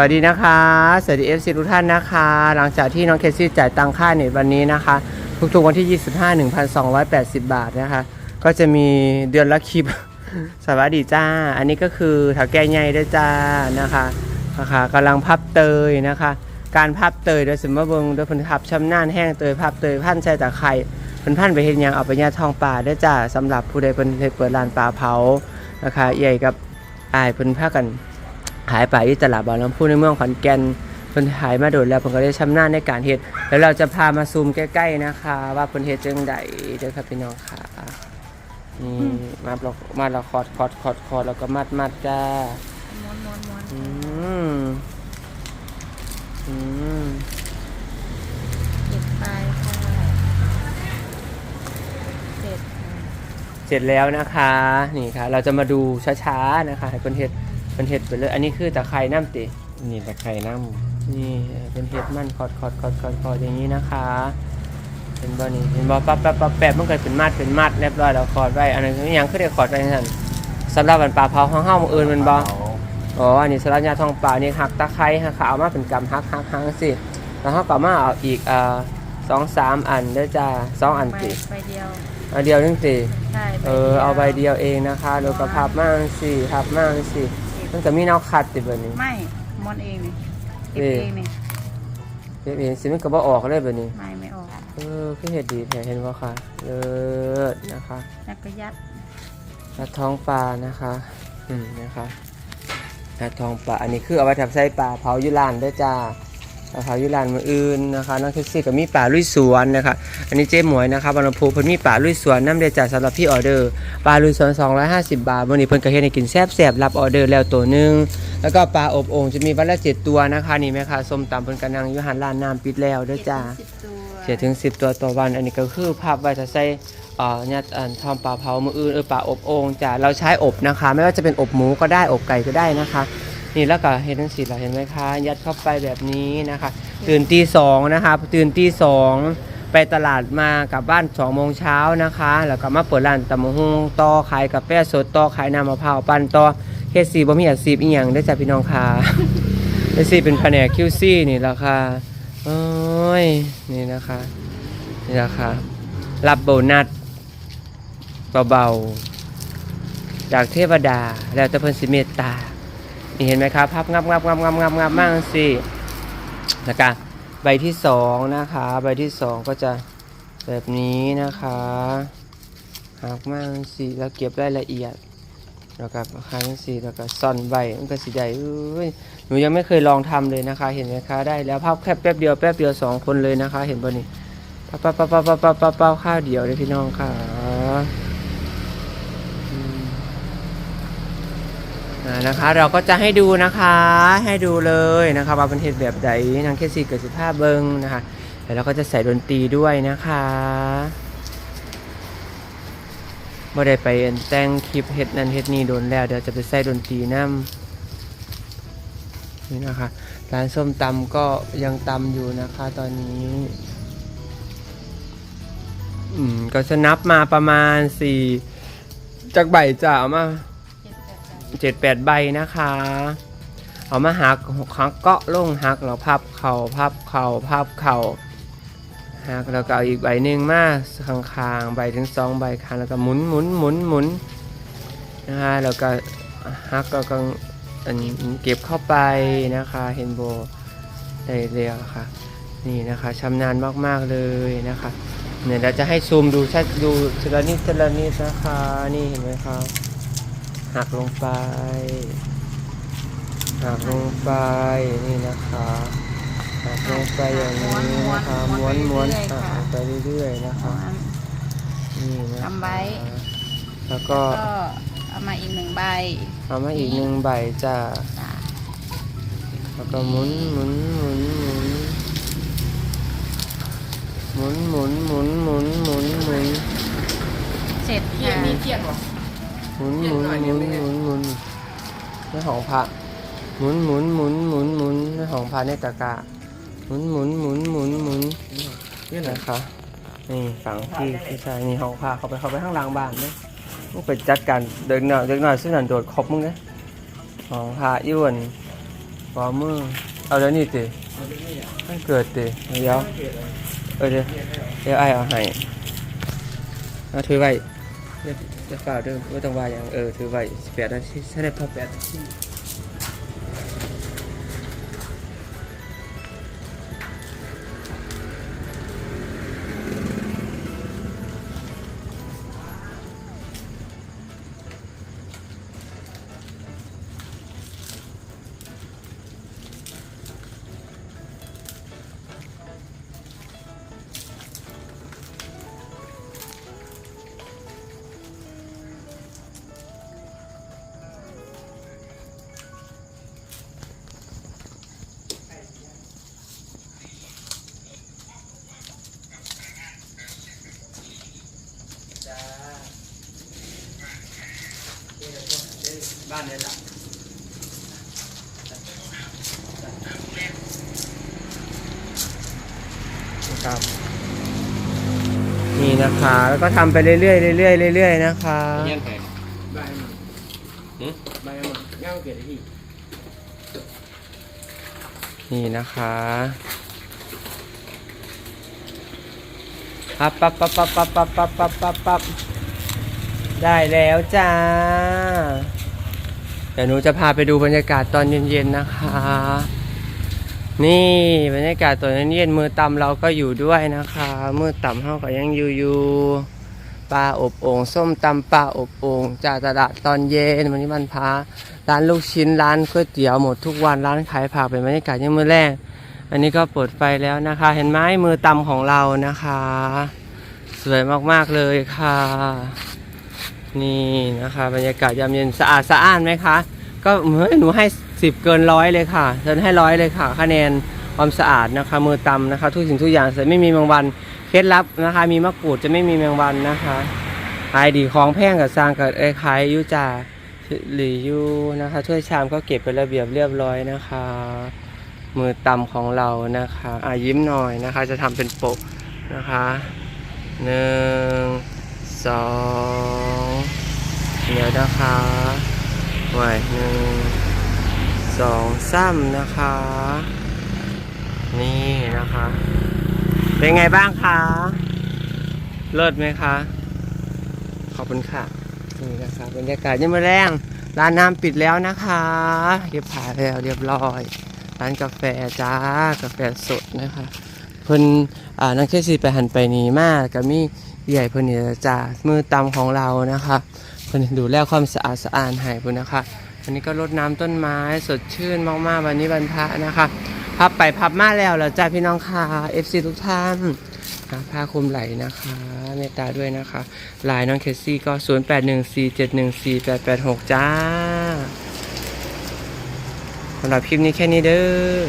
วัสดีนะคะ สวัสดีเอฟซีทุกท่านนะคะ หลังจากที่น้องเคซี่จ่ายตังค่าเน็ตวันนี้นะคะ ทุกๆวันที่ 25 1,280 บาทนะคะ ก็จะมีเดือนละคลิป สวัสดีจ้า อันนี้ก็คือถักแก่ใหญ่ด้วยจ้านะคะนะคะกำลังพับเตยนะคะ การพับเตยโดยสมมติเบิงโดยเพิ่นพับชำนาญแห้งเตยพับเตยพันใส่ตะไคร่เพิ่นพันไปเฮ็ดหยังเอาไปย่าทองป่าด้วยจ้าสำหรับผู้ใดเพิ่นเฮ็ดเปิดร้านปลาเผานะคะใหญ่กับอายเพิ่นพากัน ขายไปที่ตลาดบางลำพูในเมืองขอนแก่นเพิ่นขายมาโดดแล้วเพิ่นก็ได้ชำนาญในการเฮ็ดแล้วเราจะพามาซูมใกล้ๆนะคะ ว่าเพิ่นเฮ็ดจังไดเด้อครับพี่น้องค่ะนี่มาเรามาเราคอดคอดคอดคอดแล้วก็มัดมัดจ้าม้วนม้วนม้วนอืมอืมเก็บไปค่ะเสร็จค่ะเสร็จแล้วนะคะ นี่ค่ะ เราจะมาดูช้าๆนะคะให้เพิ่นเฮ็ด เพิ่นเฮ็ดไปเลย อันนี้คือตะไคร่น้ำตินี่ตะไคร่น้นี่เป็นเฮ็ดมันคอดคอดคอดคอดคอดอย่างนี้นะคะเห็นบ่นี่เห็นบ่ปั๊บปั๊บปั๊บแปบมันเกิดเป็นมัดเป็นมัดเรียบร้อยแล้วคอดไว้อันนั้นคือหยังคือได้คอดไว้นั่นสำหรับวันปลาเผาห้องเฮามื้ออื่นแมันบ่อ๋ออันนี้สำหรับยาทองปลานี่หักตะไคร้หักเอามาเป็นกำหักหักหักสิแล้วเฮาก็เอามาเอาอีกเอ่อสองสามอันเด้อจ้าสองอันใบติใบเดียวอันเดียวนึงติใช่เออเอาใบเดียวเองนะคะแล้วก็พับมาสิพับมาสิ มันก็มีแนวคัดติแบบนี้ ไม่ม้วนเองนี่เก็บนี่เองนี่เฮ็ดเองสิมันก็บ่ออกเลยแบบนี้ ไม่ไม่ออกเออคือเฮ็ดดีแท้เห็นบ่คะเลิศนะคะแล้วก็ยัดกระท้องปลานะคะ อืมนะคะกระท้องปลาอันนี้คือเอาไว้ทำไส้ปลาเผายุรานด้วยจ้า ปลาเผายุรานมืออื่นนะคะน้องเคซี่ก็มีปลาลุยสวนนะคะอันนี้เจ๊หมวยนะคะบางลำพูเพิ่นมีปลาลุยสวนน้ำเดือจ่าสำหรับพี่ออเดอร์ปลาลุยสวน 250 บาทวันนี้เพิ่นก็เฮ็ดให้กินแซ่บๆรับออเดอร์แล้วตัวหนึงแล้วก็ปลาอบโอ่งจะมีวันละเจ็ดตัวนะคะนี่แม่ค่ะส้มตำเพิ่นก็นั่งอยู่หันร้านน้ำปิดแล้วเด้อจ้าสิบตัวเสียถึง10ตัวต่อวัน อันนี้ก็คือภาพไว้ถ้าใส่เอ่อเนี่ยอันทอมปลาเผามืออื่นเออปลาอบโอ่งจ้ะเราใช้อบนะคะ ไม่ว่าจะเป็นอบหมูก็ได้อบไก่ก็ได้นะคะ นี่แล้วก็เห็นทั้งสีเราเห็นไหมคะ ยัดเข้าไปแบบนี้นะคะ ตื่นตีสองนะคะ ตื่นตีสองไปตลาดมากลับบ้าน2โมงเช้านะคะ แล้วก็มาเปิดร้านตำมะฮุงต่อขายกาแฟสดต่อขายน้ำมะพร้าวปั่นต่อเฮ็ดซีบ่มีอาชีพอีหยังได้จ้ะพี่น้องค่ะเฮ็ดซีเป็นแผนกคิวซี่นี่แหละค่ะโอ้ยนี่นะคะนี่นะคะรับโบนัสเบาๆจากเทวดาแล้วจะเพิ่นสิเมตตา นี่เห็นไหมครับพับงับงับงับงับงับงับมากสินะคะใบที่สองนะคะ ใบที่สองก็จะแบบนี้นะคะหักมากสิแล้วเก็บรายละเอียดแล้วก็ครั้งสีแล้วก็ซ่อนใบมันก็สีใหญ่หนูยังไม่เคยลองทำเลยนะคะ เห็นไหมคะได้แล้วภาพแคบแป๊บเดียวแป๊บเดียวสองคนเลยนะคะ เห็นบ่นี่ป้าป้าป้าป้าป้าป้าป้าข้าวเดียวเลยพี่น้องค่ะ นะคะ เราก็จะให้ดูนะคะให้ดูเลยนะคะว่าเป็นเห็ดแบบใดนางแค่สี่เกิดสิบห้าเบิงนะคะแล้วเราก็จะใส่ดนตรีด้วยนะคะเมื่อได้ไปแต่งคลิปเห็ดนั้นเห็ดนี้โดนแล้วเดี๋ยวจะไปใส่ดนตรีน้ำนี่นะคะร้านส้มตำก็ยังตำอยู่นะคะตอนนี้อืมก็จะนับมาประมาณสี่จากใบจะเอามา เจ็ดแปดใบนะคะ เอามาหักหักเกาะลงหักแล้วพับเข่าพับเข่าพับเข่าหักแล้วก็เอาอีกใบหนึ่งมาข้างๆใบถึงสองใบข้างแล้วก็หมุนหมุนหมุนหมุนนะคะแล้วก็หักแล้วก็อันเก็บเข้าไปนะคะเห็นโบได้เรียวค่ะนี่นะคะชำนาญมากๆเลยนะคะเนี่ยเราจะให้ซูมดูชัดดูทีละนิดทีละนิดนะคะนี่เห็นไหมครับ หักลงไปหักลงไปนี่นะคะหักลงไปอย่างนี้นะคะม้วนม้วนหักลงไปเรื่อยๆนะคะม้วนนี่นะทำไว้แล้วก็ก็เอามาอีกหนึ่งใบเอามาอีกหนึ่งใบจ้ะจ้ะแล้วก็หมุนหมุนหมุนหมุนหมุนหมุนหมุนหมุนหมุนหมุนเสร็จค่ะห หมุนหมุนหมุนหมุนหมุนในของพระหมุนหมุนหมุนหมุนหมุนในของพระในตะกร้าหมุนหมุนหมุนหมุนหมุนนี่นะคะนี่ฝังที่ที่ชายนี่ของพระเขาไปเขาไปข้างหล่างบ้านเลยมึงไปจัดการเดินหน่อยเดินหน่อยซึ่งนันโดดครบมึงเลยของพระย้วนวามือเอาแล้วนี่ติมันเกิดติเดี๋ยวเออเดี๋ยวเดี๋ยวไอ้เอาให้เอาถือไว้เดี๋ยว จะฝ่าเดิมไม่ต้องว่าอย่างเออถือไว้แปดนาทีใช่ได้พอแปดนาที บ้านนี่แหละครับนี่นะคะ แล้วก็ทำไปเรื่อยๆเรื่อยๆเรื่อยๆนะคะเงี้ยไงใบมันหืมใบมันย่างเกล็ดที่นี่นะคะปั๊บปั๊บปั๊บปั๊บปั๊บปั๊บปั๊บปั๊บปั๊บปั๊บได้แล้วจ้า เดี๋ยวหนูจะพาไปดูบรรยากาศตอนเย็นๆนะคะ นี่บรรยากาศตอนเย็นๆมือต่ำเราก็อยู่ด้วยนะคะมือต่ำเฮาก็ยังอยู่อยู่ปลาอบโอ่งส้มตำปลาอบโอ่งจากตลาดตอนเย็นวันนี้มันพาร้านลูกชิ้นร้านก๋วยเตี๋ยวหมดทุกวันร้านขายผักเป็นบรรยากาศยังมือแรก อันนี้ก็เปิดไฟแล้วนะคะ เห็นไหมมือตำของเรานะคะ สวยมากๆเลยค่ะ นี่นะคะ บรรยากาศยามเย็นสะอาดสะอ้านไหมคะ ก็เฮ้ยหนูให้สิบเกินร้อยเลยค่ะฉันให้ร้อยเลยค่ะ คะแนนความสะอาดนะคะ มือตำนะคะ ทุกสิ่งทุกอย่างจะไม่มีแมงวันเคล็ดลับนะคะ มีมะกรูดจะไม่มีแมงวันนะคะขายดีของแพงกับซางกับไอ้ขายอยูจ่าหรือยูนะคะถ้วยชามก็เก็บเป็นระเบียบเรียบร้อยนะคะ มือตำของเรานะคะอะยิ้มหน่อยนะคะ จะทำเป็นปกนะคะหนึ่งสอง เดี๋ยวนะคะไว้หนึ่งสองซ้ำนะคะ นี่นะคะ เป็นไงบ้างคะ เลิศไหมคะ ขอบคุณค่ะ นี่นะคะบรรยากาศยังไม่แรงร้านน้ำปิดแล้วนะคะ เรียบผ่าแล้วเรียบร้อย ร้านกาแฟจ้ากาแฟสดนะคะ เพิ่นอ่านักเทศสีไปหันไปนีมากกับมีใหญ่เพิ่นนี่จ้ามือตำของเรานะคะ เพิ่นดูแลความสะอาดสะอาดให้เพิ่นนะคะวันนี้ก็รดน้ำต้นไม้สดชื่นมากๆ วันนี้วันพระนะคะพับไปพับมาแล้วแล้วจ้าพี่น้องค่ะ FC ทุกท่านอ่าผ้าคลุมไหลนะคะเมตตาด้วยนะคะไลน์น้องเคสซี่ก็ 0814714886 จ้าสำหรับคลิปนี้แค่นี้เด้อ